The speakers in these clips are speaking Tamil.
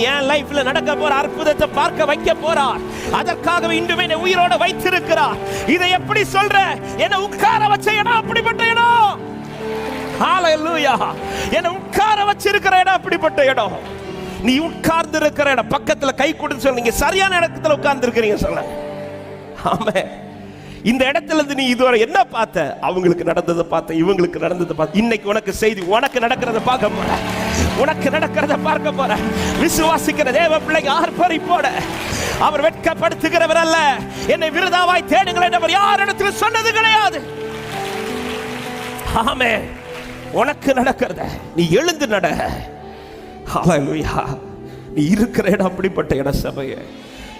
என் லைஃப்ல நடக்க போற அற்புதத்தை பார்க்க வைக்க போறார். அதற்காக இன்றுமே என்னை உயிரோட வைத்திருக்கிறார். இதை எப்படி சொல்ற? என்னை உட்கார வச்ச இடம் அப்படிப்பட்ட இடம். ஹalleluya என்னை உட்கார வச்சிருக்கிற இடம் அப்படிப்பட்ட இடம். நீ உட்கார்ந்து இருக்கிற இடம். பக்கத்துல கை கொடுத்து சொல்லுங்க சரியான இடத்துல உட்கார்ந்து இருக்கிறீங்க சொல்ல ஆமே இந்த இடத்துல இருந்து நீ இதுவரை என்ன பார்த்த? அவங்களுக்கு நடந்ததை பார்த்த இவங்களுக்கு நடந்ததை பார்த்த. இன்னைக்கு உனக்கு செய்தி உனக்கு நடக்கிறத பார்க்க போற. உனக்கு நடக்கிறத பார்க்க போற. விசுவாசிக்கிற தேவ பிள்ளைங்க ஆர்ப்பரிப்போட. அவர் வெட்கப்படுத்துகிறவர் அல்ல. என்னை விருதாவாய் தேடுங்கள் என்றவர் யார் இடத்துல சொன்னது கிடையாது. ஆமே. உனக்கு நடக்கிறத நீ எழுந்து நட. நீ இருக்கிற இடம் அப்படிப்பட்ட இட சபையை.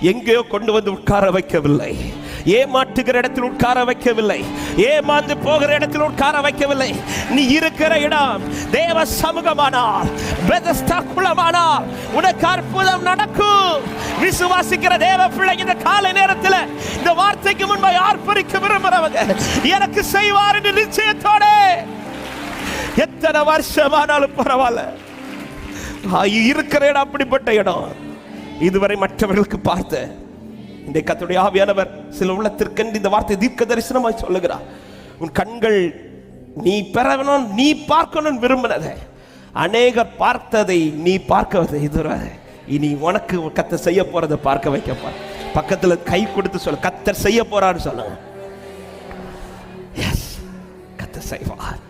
எங்கேயோ கொண்டு வந்து உட்கார வைக்கவில்லை. ஏமாற்றுகிற இடத்தில் உட்கார வைக்கவில்லை. ஏமாந்து போகிற இடத்தில் உட்கார வைக்கவில்லை. நீ இருக்கிற இடம் தேவ சமூகமானால் பெதஸ்தா குளமானால் உனக்கு அற்புதம் நடக்கும். விசுவாசிக்கிற தேவ பிள்ளை இந்த காலை நேரத்தில் இந்த வார்த்தைக்கு முன்பை ஆர்ப்பரிக்க விரும்புறவங்க எனக்கு செய்வார் என்று நிச்சயத்தோட. எத்தனை வருஷமானாலும் பரவாயில்ல. இருக்கிற இடம் அப்படிப்பட்ட இடம். இதுவரை மற்றவர்களுக்கு பார்த்த இந்த கத்துடைய ஆவியானவர் சில உள்ளத்திற்கென்று இந்த வார்த்தை தீர்க்க தரிசனமாய் சொல்லுகிறார். உன் கண்கள் நீ பெறவனும் நீ பார்க்கணும் விரும்பினதை. அநேகர் பார்த்ததை நீ பார்க்கவதை இதுவரை. இனி உனக்கு கத்த செய்ய போறதை பார்க்க வைக்கப்பா பக்கத்தில் கை கொடுத்து சொல்ல கத்தர் செய்ய போறான்னு சொல்லுங்க. எஸ் கத்தர் செய்வார்.